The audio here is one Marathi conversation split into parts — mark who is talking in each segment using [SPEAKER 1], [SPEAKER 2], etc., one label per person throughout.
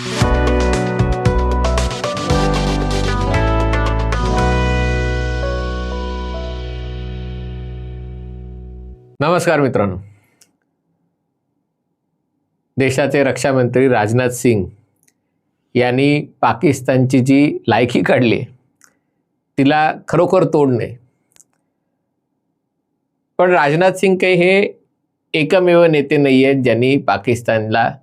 [SPEAKER 1] नमस्कार मित्रांनो. देशाचे रक्षामंत्री राजनाथ सिंग यांनी पाकिस्तानची जी लायकी काढली तिला खरोखर तोड नाही. पण राजनाथ सिंग काही हे एकमेव नेते नाही आहेत ज्यांनी पाकिस्तानला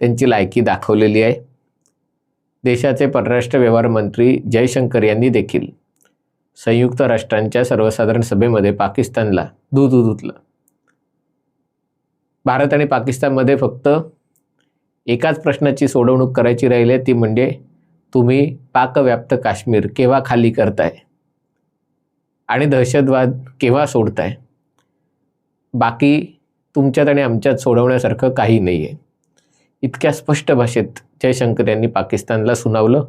[SPEAKER 1] त्यांची लायकी दाखवलेली आहे. देशाचे परराष्ट्र व्यवहार मंत्री जयशंकर यांनी देखील संयुक्त राष्ट्रांच्या सर्वसाधारण सभेमध्ये पाकिस्तानला दूध उधुतलं भारत आणि पाकिस्तानमध्ये फक्त एकाच प्रश्नाची सोडवणूक करायची राहिली आहे ती म्हणजे तुम्ही पाकव्याप्त काश्मीर केव्हा खाली करताय? आणि दहशतवाद केव्हा सोडताय? बाकी तुमच्यात आणि आमच्यात सोडवण्यासारखं काही नाही आहे इतक्या स्पष्ट भाषेत जयशंकर यांनी पाकिस्तानला सुनावलं.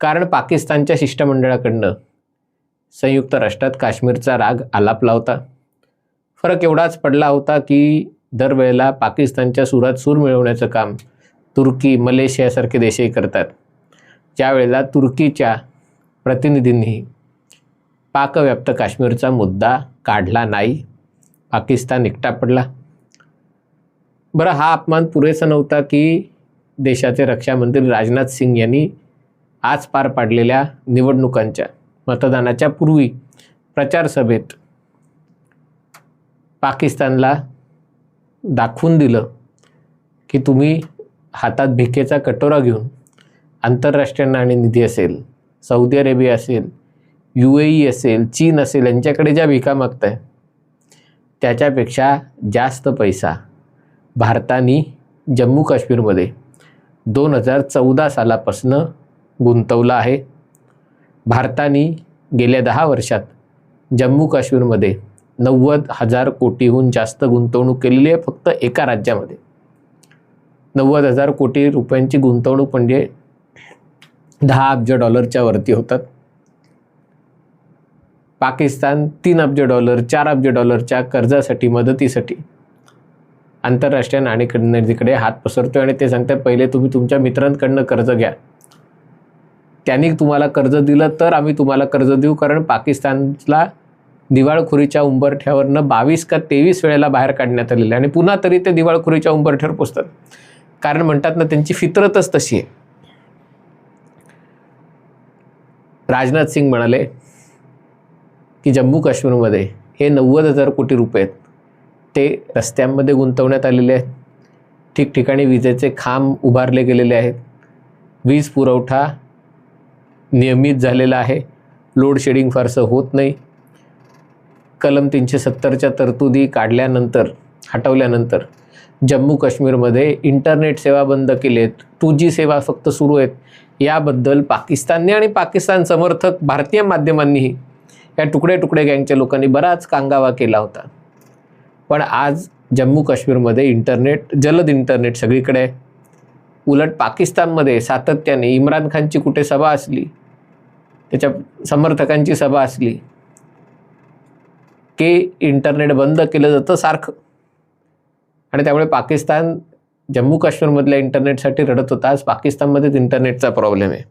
[SPEAKER 1] कारण पाकिस्तानच्या शिष्टमंडळाकडनं संयुक्त राष्ट्रात काश्मीरचा राग आलापला होता. फरक एवढाच पडला होता की दरवेळेला पाकिस्तानच्या सुरात सूर मिळवण्याचं काम तुर्की मलेशियासारखे देशही करतात. ज्यावेळेला तुर्कीच्या प्रतिनिधींनी पाकव्याप्त काश्मीरचा मुद्दा काढला नाही पाकिस्तान एकटा पडला. बरं हा अपमान पुरेसा नव्हता की देशाचे रक्षामंत्री राजनाथ सिंग यांनी आज पार पाडलेल्या निवडणुकांच्या मतदानाच्या पूर्वी प्रचार सभेत पाकिस्तानला दाखवून दिलं की तुम्ही हातात भिकेचा कटोरा घेऊन आंतरराष्ट्रीय नाणेनिधी असेल सौदी अरेबिया असेल यू ए ई असेल चीन असेल यांच्याकडे ज्या भिका मागताय त्याच्यापेक्षा जास्त पैसा भारताने जम्मू काश्मीरमध्ये दोन हजार चौदा सालापासनं गुंतवला आहे. भारताने गेल्या दहा वर्षात जम्मू काश्मीरमध्ये नव्वद हजार कोटीहून जास्त गुंतवणूक केलेली आहे फक्त एका राज्यामध्ये. नव्वद हजार कोटी रुपयांची गुंतवणूक म्हणजे दहा अब्ज डॉलरच्या वरती होतात. पाकिस्तान तीन अब्ज डॉलर चार अब्ज डॉलरच्या कर्जासाठी मदतीसाठी आंतरराष्ट्रीय नाणेनिधीकडे हात पसरतोय आणि ते सांगतात पहिले तुम्ही तुमच्या मित्रांकडनं कर्ज घ्या. त्यांनी तुम्हाला कर्ज दिलं तर आम्ही तुम्हाला कर्ज देऊ कारण पाकिस्तानला दिवाळखोरीच्या उंबरठ्यावरनं बावीस का तेवीस वेळेला बाहेर काढण्यात आलेलं आहे. आणि पुन्हा तरी ते दिवाळखोरीच्या उंबरठ्यावर पोचतात. कारण म्हणतात ना त्यांची फितरतच तशी आहे. राजनाथ सिंग म्हणाले की जम्मू काश्मीरमध्ये हे नव्वद हजार कोटी रुपये आहेत. ते रस्त्यांमध्ये गुंतवण्यात आलेले आहेत. ठिकठिकाणी विजेचे खांब उभारले गेलेले आहेत. वीज पुरवठा नियमित झालेला आहे. लोड शेडिंग फारसं होत नाही. कलम तीनशे सत्तरच्या तरतुदी काढल्यानंतर हटवल्यानंतर जम्मू काश्मीरमध्ये इंटरनेट सेवा बंद केलेत. टू जी सेवा फक्त सुरू आहेत. याबद्दल पाकिस्तानने आणि पाकिस्तान समर्थक भारतीय माध्यमांनीही या तुकडे तुकडे गँगच्या लोकांनी बराच कांगावा केला होता. पण आज जम्मू काश्मीरमध्ये इंटरनेट जलद इंटरनेट सगळीकडे आहे. उलट पाकिस्तानमध्ये सातत्याने इम्रान खानची कुठे सभा असली त्याच्या समर्थकांची सभा असली की इंटरनेट बंद केलं जातं सारखं. आणि त्यामुळे पाकिस्तान जम्मू काश्मीरमधल्या इंटरनेटसाठी रडत होता. आज पाकिस्तानमध्येच इंटरनेटचा प्रॉब्लेम आहे.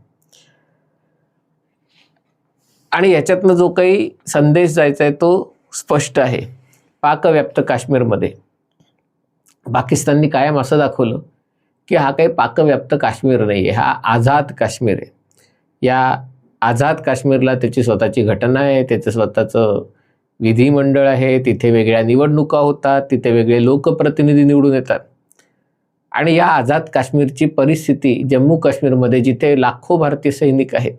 [SPEAKER 1] आणि याच्यातनं जो काही संदेश जायचा आहे तो स्पष्ट आहे. पाकव्याप्त काश्मीरमध्ये. पाकिस्ताननी कायम असं दाखवलं की हा काही पाकव्याप्त काश्मीर नाही आहे हा आझाद काश्मीर आहे. या आझाद काश्मीरला त्याची स्वतःची घटना आहे त्याचं स्वतःचं विधिमंडळ आहे तिथे वेगळ्या निवडणुका होतात तिथे वेगळे लोकप्रतिनिधी निवडून येतात. आणि या आझाद काश्मीरची परिस्थिती जम्मू काश्मीरमध्ये जिथे लाखो भारतीय सैनिक आहेत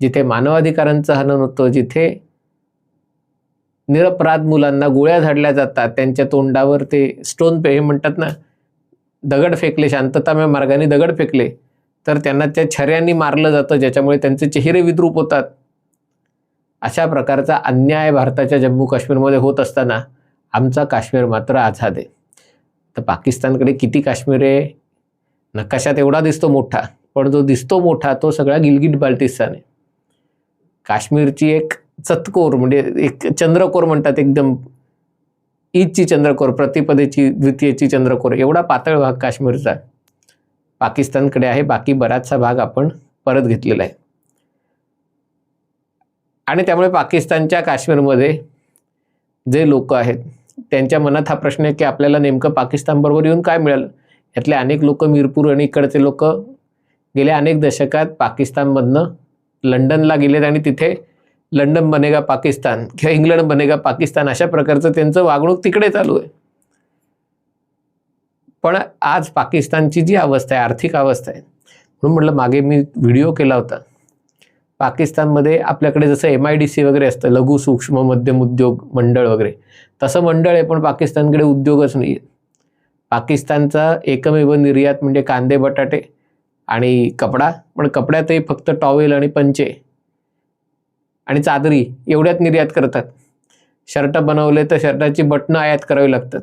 [SPEAKER 1] जिथे मानवाधिकारांचं हनन होतं जिथे निरपराध मुलांना गोळ्या झाडल्या जातात. त्यांच्या तोंडावर ते स्टोन पे हे म्हणतात ना दगड फेकले शांततामय मार्गाने दगड फेकले तर त्यांना त्या छऱ्यांनी मारलं जातं ज्याच्यामुळे त्यांचे चेहरे विद्रूप होतात. अशा प्रकारचा अन्याय भारताच्या जम्मू काश्मीरमध्ये होत असताना आमचा काश्मीर मात्र आझाद आहे. तर पाकिस्तानकडे किती काश्मीर आहे? नकाशात एवढा दिसतो मोठा पण जो दिसतो मोठा तो सगळा गिलगिट बाल्टिस्तान आहे. काश्मीरची एक चतकोर म्हणजे एक चंद्रकोर म्हणतात एकदम. ईदची चंद्रकोर प्रतिपदेची द्वितीयची चंद्रकोर एवढा पातळ भाग काश्मीरचा. पाकिस्तानकडे आहे बाकी बराचसा भाग आपण परत घेतलेला आहे. आणि त्यामुळे पाकिस्तानच्या काश्मीरमध्ये जे लोक आहेत त्यांच्या मनात हा प्रश्न आहे की आपल्याला नेमकं पाकिस्तानबरोबर येऊन काय मिळालं? यातले अनेक लोक मीरपूर आणि इकडचे लोक गेल्या अनेक दशकात पाकिस्तानमधनं लंडनला गेलेत आणि तिथे लंडन बनेगा पाकिस्तान किंवा इंग्लंड बनेगा पाकिस्तान अशा प्रकारचं त्यांचं वागणूक तिकडे चालू आहे. पण आज पाकिस्तानची जी अवस्था आहे आर्थिक अवस्था आहे म्हणून म्हटलं मागे मी व्हिडिओ केला होता. पाकिस्तानमध्ये आपल्याकडे जसं एम आय डी सी वगैरे असतं लघु सूक्ष्म मध्यम उद्योग मंडळ वगैरे तसं मंडळ आहे पण पाकिस्तानकडे उद्योगच नाही आहे पाकिस्तानचा एकमेव निर्यात म्हणजे कांदे बटाटे आणि कपडा पण कपड्यातही फक्त टॉवेल आणि पंचे. आणि चादरी एवढ्यात निर्यात करतात. शर्ट बनवले तर शर्टाची बटणं आयात करावी लागतात.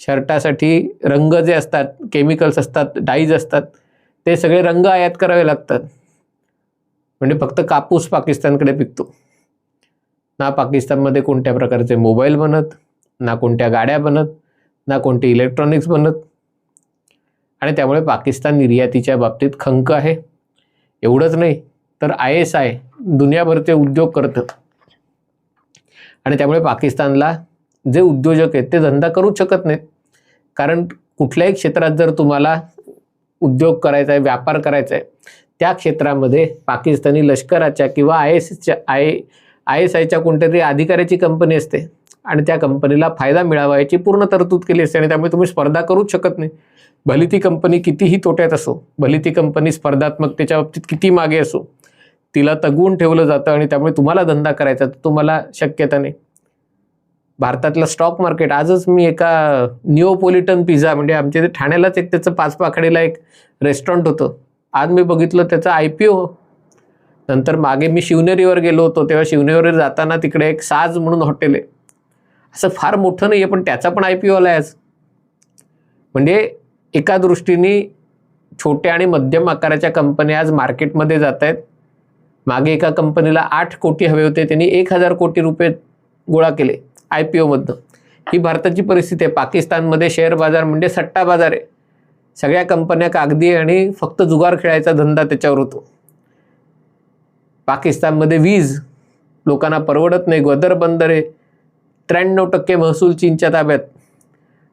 [SPEAKER 1] शर्टासाठी रंग जे असतात केमिकल्स असतात डाईज असतात ते सगळे रंग आयात करावे लागतात. म्हणजे फक्त कापूस पाकिस्तानकडे पिकतो. ना पाकिस्तानमध्ये कोणत्या प्रकारचे मोबाईल बनत ना कोणत्या गाड्या बनत ना कोणते इलेक्ट्रॉनिक्स बनत. आणि त्यामुळे पाकिस्तान निर्यातीच्या बाबतीत खंक आहे. एवढंच नाही तर आय एस आय दुनियाभरचे उद्योग करतं. आणि त्यामुळे पाकिस्तानला जे उद्योजक आहेत ते धंदा करूच शकत नाहीत. कारण कुठल्याही क्षेत्रात जर तुम्हाला उद्योग करायचा आहे व्यापार करायचा आहे त्या क्षेत्रामध्ये पाकिस्तानी लष्कराच्या किंवा आय एसच्या आय आय एस आयच्या कोणत्या तरी अधिकाऱ्याची कंपनी असते. आणि त्या कंपनीला फायदा मिळावा याची पूर्ण तरतूद केली असते आणि त्यामुळे तुम्ही स्पर्धा करूच शकत नाही. भली ती कंपनी कितीही तोट्यात असो भली ती कंपनी स्पर्धात्मकतेच्या बाबतीत किती मागे असो तिला तगवून ठेवलं जातं आणि त्यामुळे तुम्हाला धंदा करायचा तर तुम्हाला शक्यता नाही. भारतातलं स्टॉक मार्केट आजच मी एका निओपोलिटन पिझ्झा म्हणजे आमच्या इथे ठाण्यालाच एक त्याचं पाच पाखडीला एक रेस्टॉरंट होतं. आज मी बघितलं त्याचा आय पी ओ नंतर मागे मी शिवनेरीवर गेलो होतो तेव्हा शिवनेरीवर जाताना तिकडे एक साज म्हणून हॉटेल आहे. असं फार मोठं नाही आहे पण त्याचा पण आय पी ओला आहे आज. म्हणजे एका दृष्टीने छोट्या आणि मध्यम आकाराच्या कंपन्या आज मार्केटमध्ये जात आहेत मागे एका कंपनीला आठ कोटी हवे होते त्यांनी एक हजार कोटी रुपये गोळा केले आय पी ओमधनं ही भारताची परिस्थिती आहे. पाकिस्तानमध्ये शेअर बाजार म्हणजे सट्टा बाजार आहे. सगळ्या कंपन्या कागदी आणि फक्त जुगार खेळायचा धंदा त्याच्यावर होतो. पाकिस्तानमध्ये वीज लोकांना परवडत नाही गदर बंदर आहे. त्र्याण्णव टक्के महसूल चीनच्या ताब्यात.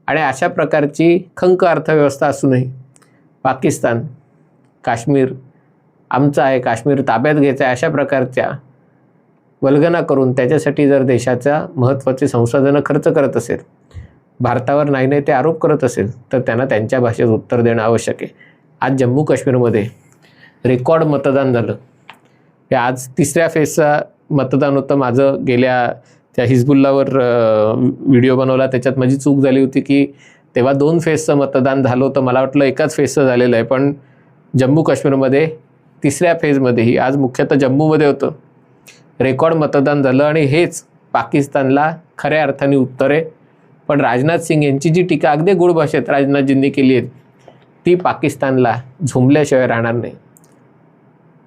[SPEAKER 1] आणि अशा प्रकारची खंक अर्थव्यवस्था असूनही पाकिस्तान काश्मीर आमचं आहे काश्मीर ताब्यात घ्यायचं आहे अशा प्रकारच्या वल्गना करून त्याच्यासाठी जर देशाच्या महत्त्वाचे संसाधनं खर्च करत असेल भारतावर नाही नाही ते आरोप करत असेल तर त्यांना त्यांच्या भाषेत उत्तर देणं आवश्यक आहे. आज जम्मू काश्मीरमध्ये रेकॉर्ड मतदान झालं. हे आज तिसऱ्या फेजचा मतदान होतं. माझं गेल्या त्या हिजबुल्लावर व्हिडिओ बनवला. त्याच्यात माझी चूक झाली होती की तेव्हा दोन फेजचं मतदान झालं होतं. मला वाटलं एकाच फेजचं झालेलं आहे. पण जम्मू काश्मीरमध्ये तिसऱ्या फेजमध्येही आज मुख्यतः जम्मूमध्ये होतं. रेकॉर्ड मतदान झालं आणि हेच पाकिस्तानला खऱ्या अर्थाने उत्तर. आहे पण राजनाथ सिंग यांची जी टीका अगदी गोड भाषेत राजनाथजींनी केली आहे ती पाकिस्तानला झुंबल्याशिवाय राहणार नाही.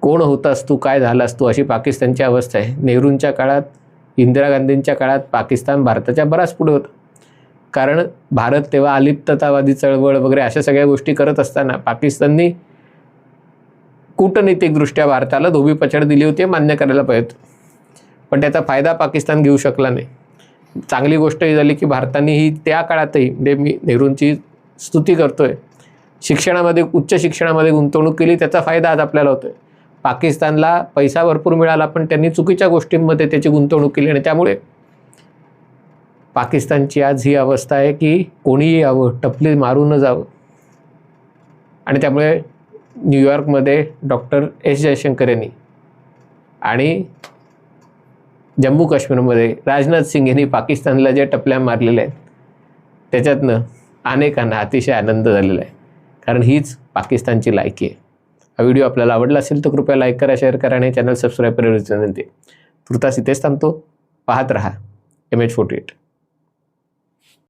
[SPEAKER 1] कोण होतास तू काय झालास तू अशी पाकिस्तानची अवस्था आहे. नेहरूंच्या काळात इंदिरा गांधींच्या काळात पाकिस्तान भारताच्या बराच पुढे होता. कारण भारत तेव्हा अलिप्ततावादी चळवळ वगैरे अशा सगळ्या गोष्टी करत असताना पाकिस्ताननी कूटनैतिकदृष्ट्या भारताला धोबी पछाड दिली होती मान्य करायला पाहिजे पण त्याचा फायदा पाकिस्तान घेऊ शकला नाही. चांगली गोष्ट ही झाली की भारतानेही त्या काळातही म्हणजे मी नेहरूंची स्तुती करतोय शिक्षणामध्ये उच्च शिक्षणामध्ये गुंतवणूक केली त्याचा फायदा आज आपल्याला होतोय. पाकिस्तानला पैसा भरपूर मिळाला पण त्यांनी चुकीच्या गोष्टींमध्ये त्याची गुंतवणूक केली आणि त्यामुळे पाकिस्तानची आज ही अवस्था आहे की कोणीही यावं टपली मारून न जावं. आणि त्यामुळे न्यूयॉर्कमध्ये डॉक्टर एस जयशंकर यांनी आणि जम्मू काश्मीरमध्ये राजनाथ सिंग यांनी पाकिस्तानला ज्या टपल्या मारलेल्या आहेत त्याच्यातनं अनेकांना अतिशय आनंद झालेला आहे. कारण हीच पाकिस्तानची लायकी आहे. हा व्हिडिओ आपल्याला आवडला असेल तर कृपया लाईक करा शेअर करा आणि चॅनल सबस्क्राईब करायची विनंती तुर्तास इथेच थांबतो. पाहत रहा. M H forty eight